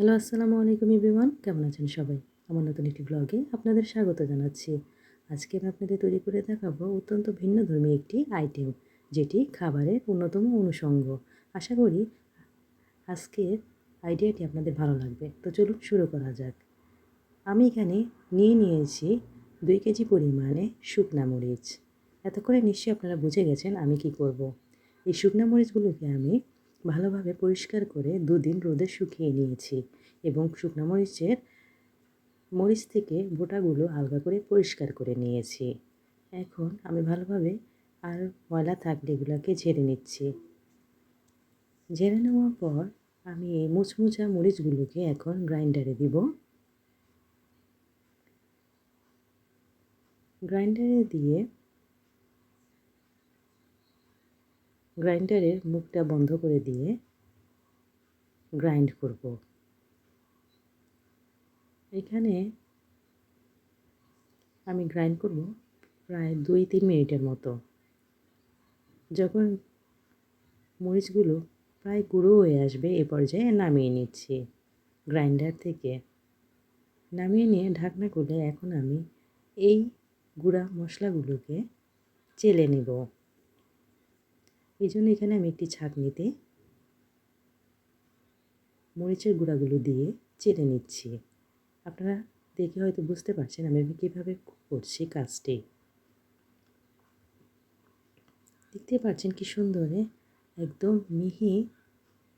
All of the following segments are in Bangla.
হ্যালো, আসসালামু আলাইকুম ইব্রিওয়ান কেমন আছেন সবাই? আমার নতুন একটি ব্লগে আপনাদের স্বাগত জানাচ্ছি। আজকে আমি আপনাদের তৈরি করে দেখাবো অত্যন্ত ভিন্ন ধর্মী একটি আইটেম যেটি খাবারের অন্যতম অনুষঙ্গ। আশা করি আজকের আইডিয়াটি আপনাদের ভালো লাগবে। তো চলুন শুরু করা যাক। আমি এখানে নিয়ে নিয়েছি দুই কেজি পরিমাণে শুকনা মরিচ। এতক্ষণে নিশ্চয়ই আপনারা বুঝে গেছেন আমি কি করব। এই শুকনা মরিচগুলোকে আমি ভালোভাবে পরিষ্কার করে দুদিন রোদে শুকিয়ে নিয়েছি এবং শুকনো মরিচের মরিচ থেকে বোটাগুলো আলগা করে পরিষ্কার করে নিয়েছি। এখন আমি ভালোভাবে আর ময়লা থাকলে এগুলোকে ঝেড়ে নিচ্ছি। ঝেড়ে নেওয়ার পর আমি এই মুচমুচা মরিচগুলোকে এখন গ্রাইন্ডারে দিব। গ্রাইন্ডারে দিয়ে গ্রাইন্ডারের মুখটা বন্ধ করে দিয়ে গ্রাইন্ড করব। এখানে আমি গ্রাইন্ড করব প্রায় দুই তিন মিনিটের মতো। যখন মরিচগুলো প্রায় গুঁড়ো হয়ে আসবে এ পর্যায়ে নামিয়ে নিচ্ছি গ্রাইন্ডার থেকে। নামিয়ে নিয়ে ঢাকনা খুলে এখন আমি এই গুঁড়া মশলাগুলোকে চেলে নেব। এই জন্য এখানে আমি একটি ছাঁকনিতে মরিচের গুঁড়াগুলো দিয়ে চেটে নিচ্ছি। আপনারা দেখে হয়তো বুঝতে পারছেন আমি কীভাবে করছি কাজটি। দেখতে পাচ্ছেন কি সুন্দরে একদম মিহি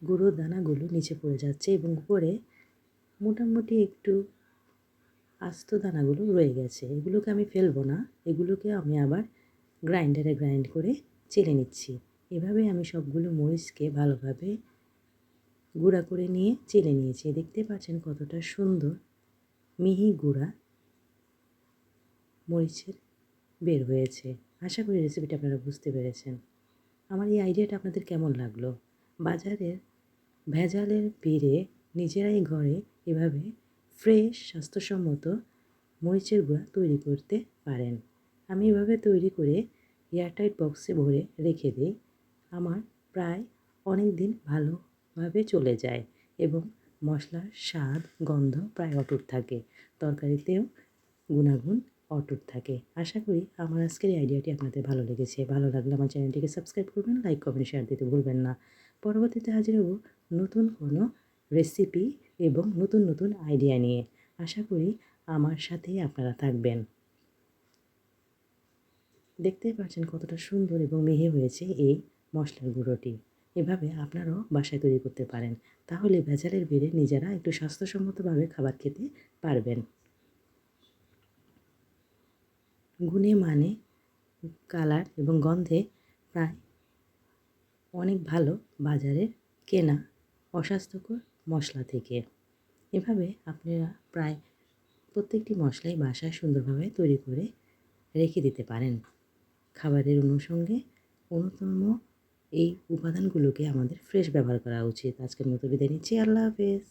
গুঁড়ো দানাগুলো নিচে পড়ে যাচ্ছে এবং উপরে মোটামুটি একটু আস্ত দানাগুলো রয়ে গেছে। এগুলোকে আমি ফেলব না, এগুলোকে আমি আবার গ্রাইন্ডারে গ্রাইন্ড করে চেলে নিচ্ছি। এভাবে আমি সবগুলো মরিচকে ভালোভাবে গুঁড়া করে নিয়ে চেলে নিয়েছি। দেখতে পাচ্ছেন কতটা সুন্দর মিহি গুঁড়া মরিচের বের হয়েছে। আশা করি রেসিপিটা আপনারা বুঝতে পেরেছেন। আমার এই আইডিয়াটা আপনাদের কেমন লাগল? বাজারের ভেজালের বেড়ে নিজেরাই ঘরে এভাবে ফ্রেশ, স্বাস্থ্যসম্মত মরিচের গুঁড়া তৈরি করতে পারেন। আমি এভাবে তৈরি করে এয়ারটাইট বক্সে ভরে রেখে দিই। আমার প্রায় অনেক দিন ভালোভাবে চলে যায় এবং মশলার স্বাদ, গন্ধ প্রায় অটুট থাকে। তরকারিতেও গুণাগুণ অটুট থাকে। আশা করি আমার আজকের এই আইডিয়াটি আপনাদের ভালো লেগেছে। ভালো লাগলে আমার চ্যানেলটিকে সাবস্ক্রাইব করবেন, লাইক, কমেন্ট, শেয়ার দিতে ভুলবেন না। পরবর্তীতে হাজির হব নতুন কোনো রেসিপি এবং নতুন নতুন আইডিয়া নিয়ে। আশা করি আমার সাথেই আপনারা থাকবেন। দেখতেই পাচ্ছেন কতটা সুন্দর এবং মেহে হয়েছে এই মশলার গুঁড়োটি। এভাবে আপনারাও বাসায় তৈরি করতে পারেন। তাহলে ভেজালের বেড়ে নিজেরা একটু স্বাস্থ্যসম্মতভাবে খাবার খেতে পারবেন। গুণে মানে কালার এবং গন্ধে প্রায় অনেক ভালো বাজারের কেনা অস্বাস্থ্যকর মশলা থেকে। এভাবে আপনারা প্রায় প্রত্যেকটি মশলাই বাসায় সুন্দরভাবে তৈরি করে রেখে দিতে পারেন। খাবারের অনুষঙ্গে অন্যতম এই উপাদানগুলোকে আমাদের ফ্রেশ ব্যবহার করা উচিত। আজকের মতো বিদায় নিচ্ছি। আল্লাহ হাফেজ।